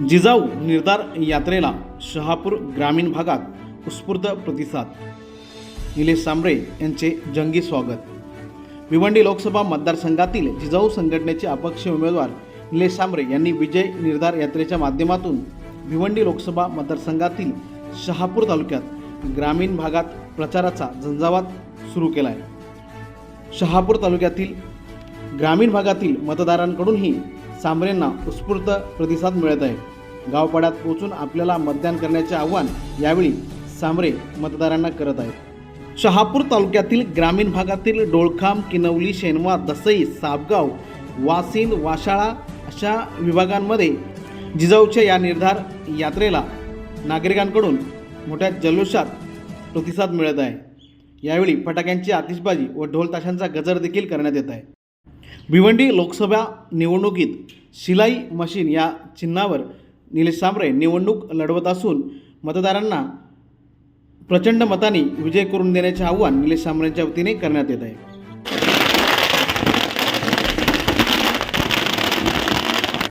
जिजाऊ निर्धार यात्रेला शहापूर ग्रामीण भागात उत्स्फूर्त प्रतिसाद. निलेश सांबरे यांचे जंगी स्वागत. भिवंडी लोकसभा मतदारसंघातील जिजाऊ संघटनेचे अपक्ष उमेदवार निलेश सांबरे यांनी विजय निर्धार यात्रेच्या माध्यमातून भिवंडी लोकसभा मतदारसंघातील शहापूर तालुक्यात ग्रामीण भागात प्रचाराचा झंझावात सुरू केला आहे शहापूर तालुक्यातील ग्रामीण भागातील मतदारांकडूनही सांबरेंना उत्स्फूर्त प्रतिसाद मिळत आहे. गावपाड्यात पोहोचून आपल्याला मतदान करण्याचे आव्हान यावेळी सांबरे मतदारांना करत आहेत. शहापूर तालुक्यातील ग्रामीण भागातील डोळखाम किनवली शेनवा दसई सापगाव वासिंद वाशाळा अशा विभागांमध्ये जिजाऊच्या या निर्धार यात्रेला नागरिकांकडून मोठ्या जल्लोषात प्रतिसाद मिळत आहे. यावेळी फटाक्यांची आतिषबाजी व ढोल ताशांचा गजर देखील करण्यात येत आहे. भिवंडी लोकसभा निवडणुकीत शिलाई मशीन या चिन्हावर निलेश सांबरे निवडणूक लढवत असून मतदारांना प्रचंड मताने विजय करून देण्याचे आव्हान निलेश सांबरेंच्या वतीने करण्यात येत आहे.